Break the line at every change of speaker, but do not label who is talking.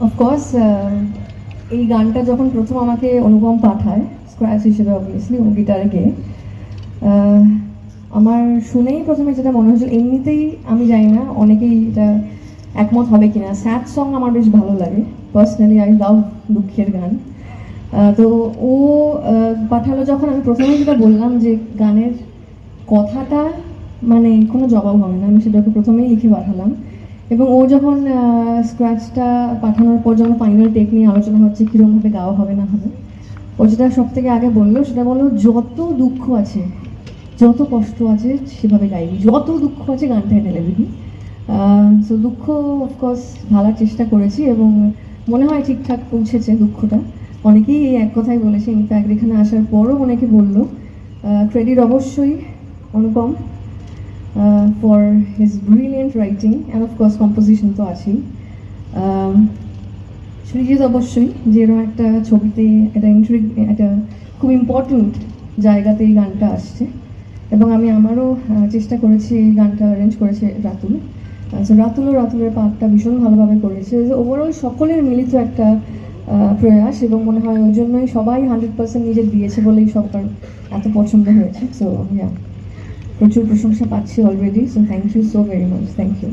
Of course এই গানটা যখন প্রথম আমাকে অনুপম পাঠায় স্ক্র্যাচ হিসেবে অবভিয়াসলি ও গিটারে আমার শুনেই প্রথমে যেটা মনে হয়েছিল, এমনিতেই আমি জানি না, অনেকেই এটা একমত হবে কিনা। স্যাড সং আমার বেশ ভালো লাগে। পার্সোনালি আই লাভ দুঃখের গান। তো ও পাঠালো যখন আমি প্রথমে যেটা বললাম যে গানের কথাটা মানে কোনো জবাব হবে না। আমি সেটাকে প্রথমেই লিখে পাঠালাম। এবং ও যখন স্ক্র্যাচটা পাঠানোর পর যখন ফাইনাল টেক নিয়ে আলোচনা হচ্ছে কীরকমভাবে গাওয়া হবে না হবে, ও যেটা সব থেকে আগে বলল সেটা বলল, যত দুঃখ আছে, যত কষ্ট আছে সেভাবে গাইবি, যত দুঃখ আছে গানটায় ঢেলে দিবি। সো দুঃখ অফকোর্স ঢালার চেষ্টা করেছি এবং মনে হয় ঠিকঠাক পৌঁছেছে দুঃখটা। অনেকেই এই এক কথাই বলেছে ইনফ্যাক্ট এখানে আসার পরও অনেকে বলল ক্রেডিট অবশ্যই Anupam. For his brilliant writing and of course composition তো আছেই। Um, সৃজিত অবশ্যই যে এরকম একটা ছবিতে একটা ইন্ট্রি একটা খুব ইম্পর্ট্যান্ট জায়গাতে এই গানটা আসছে। এবং আমি আমারও চেষ্টা করেছি এই গানটা অ্যারেঞ্জ করেছে রাতুল। সো রাতুলও রাতুলের পার্টটা ভীষণ ভালোভাবে করেছে। ওভারঅল সকলের মিলিত একটা প্রয়াস এবং মনে হয় ওই জন্যই সবাই হান্ড্রেড পার্সেন্ট নিজের দিয়েছে বলেই সবার এত পছন্দ হয়েছে। সো ইয়া প্রচুর প্রশংসা পাচ্ছি already so thank you so very much thank you